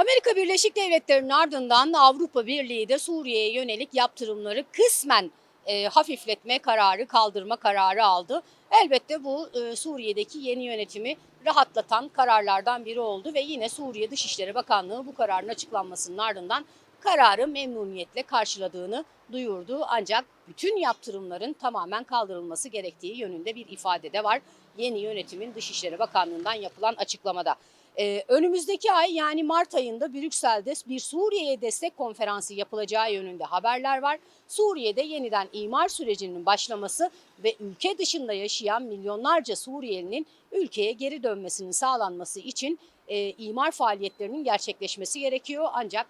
Amerika Birleşik Devletleri'nin ardından Avrupa Birliği de Suriye'ye yönelik yaptırımları kısmen e, hafifletme kararı, kaldırma kararı aldı. Elbette bu e, Suriye'deki yeni yönetimi rahatlatan kararlardan biri oldu ve yine Suriye Dışişleri Bakanlığı bu kararın açıklanmasının ardından kararı memnuniyetle karşıladığını duyurdu. Ancak bütün yaptırımların tamamen kaldırılması gerektiği yönünde bir ifade de var. Yeni yönetimin Dışişleri Bakanlığı'ndan yapılan açıklamada. Ee, önümüzdeki ay yani Mart ayında Brüksel'de bir Suriye'ye destek konferansı yapılacağı yönünde haberler var. Suriye'de yeniden imar sürecinin başlaması ve ülke dışında yaşayan milyonlarca Suriyelinin ülkeye geri dönmesinin sağlanması için e, imar faaliyetlerinin gerçekleşmesi gerekiyor. Ancak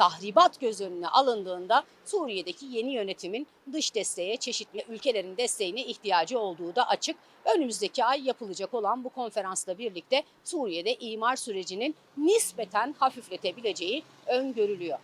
tahribat göz önüne alındığında Suriye'deki yeni yönetimin dış desteğe çeşitli ülkelerin desteğine ihtiyacı olduğu da açık. Önümüzdeki ay yapılacak olan bu konferansla birlikte Suriye'de imar sürecinin nispeten hafifletebileceği öngörülüyor.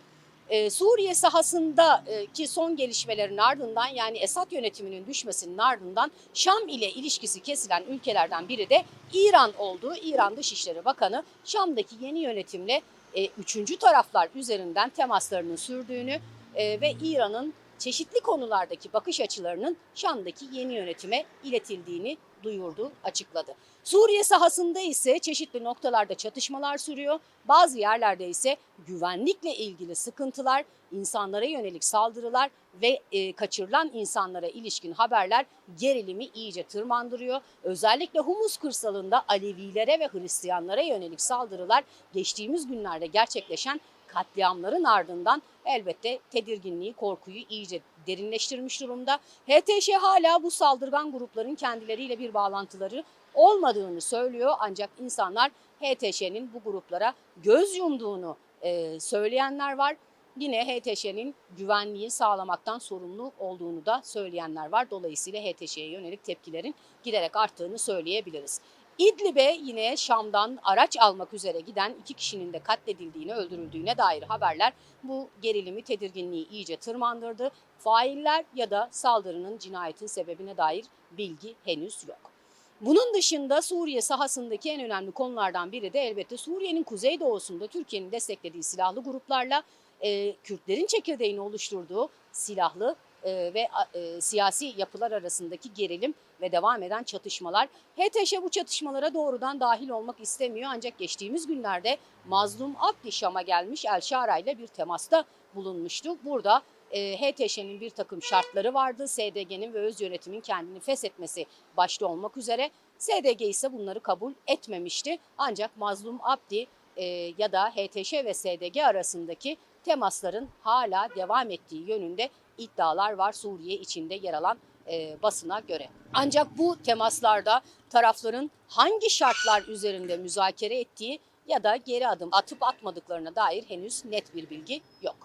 Ee, Suriye sahasındaki son gelişmelerin ardından yani Esad yönetiminin düşmesinin ardından Şam ile ilişkisi kesilen ülkelerden biri de İran olduğu İran Dışişleri Bakanı Şam'daki yeni yönetimle e, üçüncü taraflar üzerinden temaslarının sürdüğünü e, ve İran'ın çeşitli konulardaki bakış açılarının Şam'daki yeni yönetime iletildiğini duyurdu, açıkladı. Suriye sahasında ise çeşitli noktalarda çatışmalar sürüyor. Bazı yerlerde ise güvenlikle ilgili sıkıntılar, insanlara yönelik saldırılar ve e, kaçırılan insanlara ilişkin haberler gerilimi iyice tırmandırıyor. Özellikle Humus kırsalında Alevilere ve Hristiyanlara yönelik saldırılar geçtiğimiz günlerde gerçekleşen katliamların ardından elbette tedirginliği, korkuyu iyice derinleştirmiş durumda. HTŞ hala bu saldırgan grupların kendileriyle bir bağlantıları olmadığını söylüyor ancak insanlar HTŞ'nin bu gruplara göz yumduğunu e, söyleyenler var. Yine HTŞ'nin güvenliği sağlamaktan sorumlu olduğunu da söyleyenler var. Dolayısıyla HTŞ'ye yönelik tepkilerin giderek arttığını söyleyebiliriz. İdlib'e yine Şam'dan araç almak üzere giden iki kişinin de katledildiğine, öldürüldüğüne dair haberler bu gerilimi, tedirginliği iyice tırmandırdı. Failler ya da saldırının cinayetin sebebine dair bilgi henüz yok. Bunun dışında Suriye sahasındaki en önemli konulardan biri de elbette Suriye'nin kuzeydoğusunda Türkiye'nin desteklediği silahlı gruplarla e, Kürtlerin çekirdeğini oluşturduğu silahlı e, ve e, siyasi yapılar arasındaki gerilim ve devam eden çatışmalar. HTŞ bu çatışmalara doğrudan dahil olmak istemiyor ancak geçtiğimiz günlerde Mazlum Abdi Şam'a gelmiş El Şara ile bir temasta bulunmuştu. Burada e, HTŞ'nin bir takım şartları vardı. SDG'nin ve öz yönetimin kendini feshetmesi başta olmak üzere. SDG ise bunları kabul etmemişti. Ancak Mazlum Abdi e, ya da HTŞ ve SDG arasındaki temasların hala devam ettiği yönünde iddialar var Suriye içinde yer alan e, basına göre. Ancak bu temaslarda tarafların hangi şartlar üzerinde müzakere ettiği ya da geri adım atıp atmadıklarına dair henüz net bir bilgi yok.